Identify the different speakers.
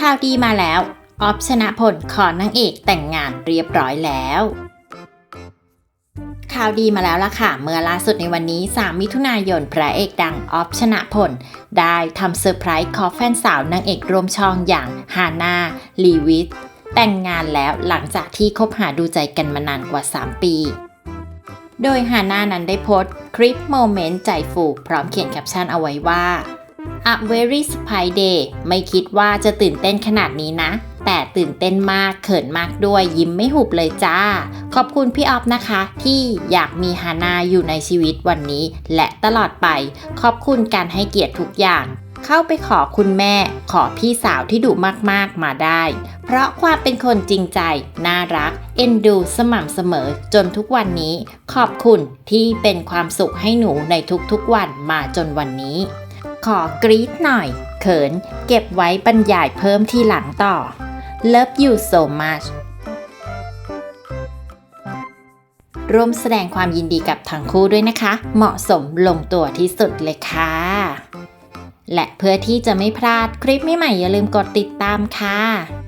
Speaker 1: ข่าวดีมาแล้ว ออฟชนะผลขอนางเอกแต่งงานเรียบร้อยแล้วข่าวดีมาแล้วล่ะค่ะ เมื่อล่าสุดในวันนี้ 3 มิถุนายน พระเอกดังออฟชนะผลได้ทำเซอร์ไพรส์ขอแฟนสาวนางเอกร่วมช่องอย่างฮานาลีวิทแต่งงานแล้วหลังจากที่คบหาดูใจกันมานานกว่า 3 ปี โดยฮานานั้นได้โพสต์คลิปโมเมนต์ใจฟู พร้อมเขียนแคปชั่นเอาไว้ว่า A very surprise day ไม่คิดว่าจะตื่นเต้นขนาดนี้นะ แต่ตื่นเต้นมากเขินมากด้วยยิ้มไม่หุบเลยจ้า ขอบคุณพี่ออฟนะคะ ที่อยากมีฮานาอยู่ในชีวิตวันนี้ และตลอดไป ขอบคุณการให้เกียรติทุกอย่าง เข้าไปขอคุณแม่ ขอพี่สาวที่ดุมากๆมาได้ เพราะความเป็นคนจริงใจ น่ารัก เอ็นดูสม่ำเสมอ จนทุกวันนี้ ขอบคุณที่เป็นความสุขให้หนูในทุกๆวันมาจนวันนี้ ขอกรี๊ดหน่อย เขินเก็บไว้บรรยายเพิ่มที่หลังต่อ Love you so much ร่วมแสดงความยินดีกับทั้งคู่ด้วยนะคะ เหมาะสมลงตัวที่สุดเลยค่ะ และเพื่อที่จะไม่พลาดคลิปใหม่ๆอย่าลืมกดติดตามค่ะ